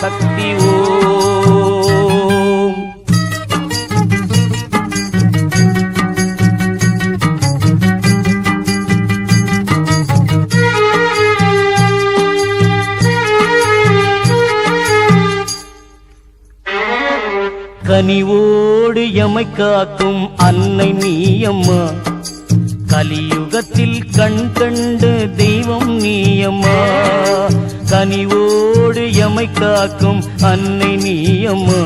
சக்தி ஓம் கனிவோடு எமை காக்கும் அன்னை நீயம்மா. கலியுகத்தில் கண் கண்டு தெய்வம் நீயம்மா. கனிவோடு எமை காக்கும் அன்னை நீயம்மா.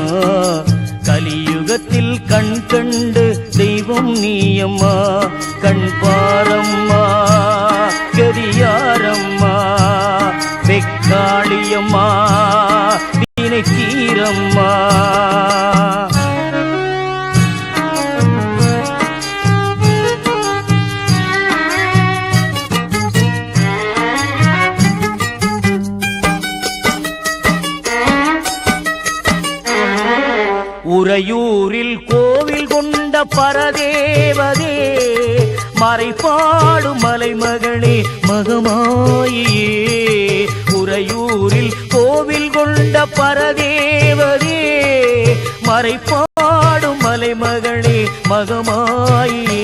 கலியுகத்தில் கண் கண்டு தெய்வம் நீயம்மா. கண் பாரம்மா கரியா பரதேவதே மறைப்பாடு மலைமகளே மகமாயியே. உறையூரில் கோவில் கொண்ட பரதேவதே மறைப்பாடு மலைமகளே மகமாயியே.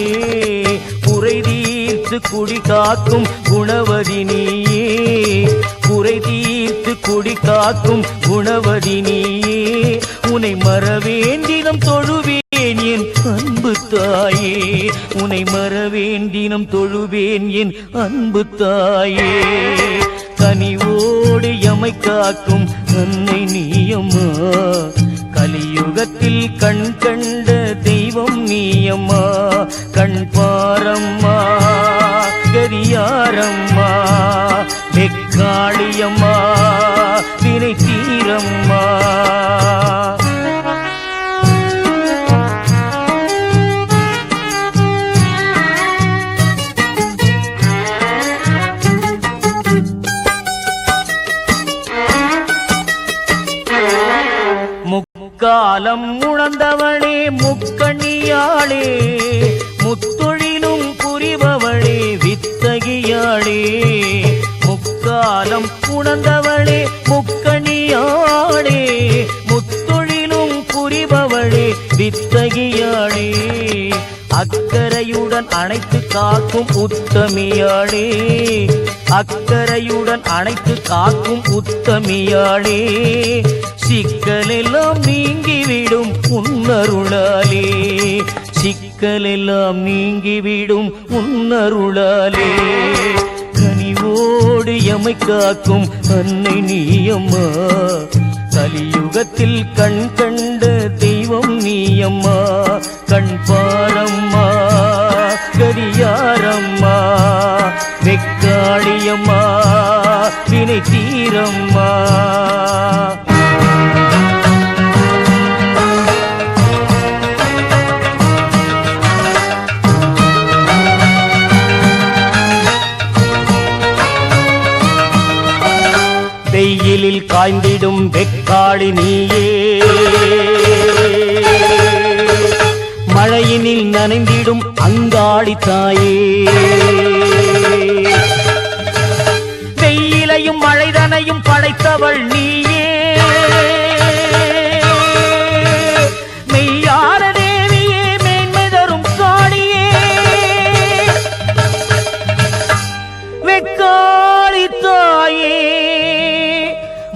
குறை தீர்த்து குடி காக்கும் குணவதி நீயே. குறை தீர்த்து குடி காக்கும் குணவதி நீயே. உனை மறவேண்டினம் தொழுவே அன்பு தாயே உனை மறவேண்டினம் தொழுவேன் என் அன்பு தாயே. கனிவோடு எமை காக்கும் அன்னை நீயம்மா. கலியுகத்தில் கண் கண்ட தெய்வம் நீயம்மா. கண் பாரம்மா கரியாரம்மா. வெக்காளியம் முக்காலம் உணர்ந்தவளே முக்கண்ணியாளே முத்தொழிலும் புரிபவளே வித்தகியாளே. முக்காலம் உணர்ந்தவளே முக்கணியாளே. முத்தொழிலும் புரிபவளே வித்தகியாளே. அக்கறையுடன் அனைத்து காக்கும் உத்தமியாளே. அக்கறையுடன் அனைத்து காக்கும் உத்தமியாளே. சிக்கலெல்லாம் நீங்கிவிடும் உன்னருளாலே. சிக்கலெல்லாம் நீங்கிவிடும் உன்னருளாலே. கனிவோடு எமை காக்கும் அன்னை நீயம்மா. கலியுகத்தில் கண் கண்ட தெய்வம் நீயம்மா. வெக்காளியம்மா வினை தீரம்மா. வெயிலில் காய்ந்திடும் வெக்காளி நீயே. மழையினில் நனைந்திடும் அங்காளி தாயே. அனைத்தையும் படைத்தவள் நீயே. மெய்யார தேவியே மேன்மைதரும் காளியே வெக்காளி தாயே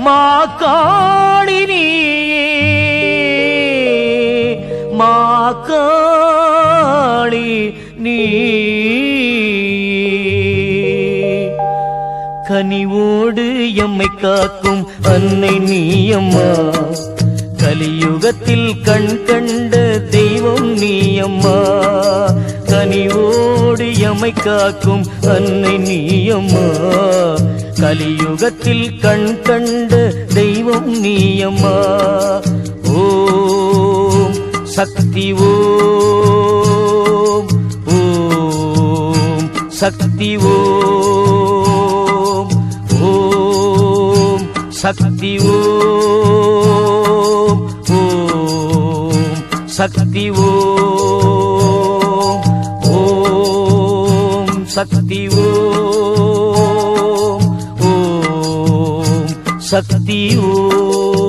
மா காளி நீயே. மா காளி கனிவோடு எம்மை காக்கும் அன்னை நீ அம்மா கலியுகத்தில் கண் கண்ட தெய்வம் நீ அம்மா கனிவோடு எம்மை காக்கும் அன்னை நீ அம்மா கலியுகத்தில் கண் கண்ட தெய்வம் நீ அம்மா ஓம் சக்தி ஓம். ஓம் சக்தி ஓம். சக்தி ஓம் ஓம் சக்தி ஓம் ஓம் சக்தி ஓம் ஓம் சக்தி ஓம்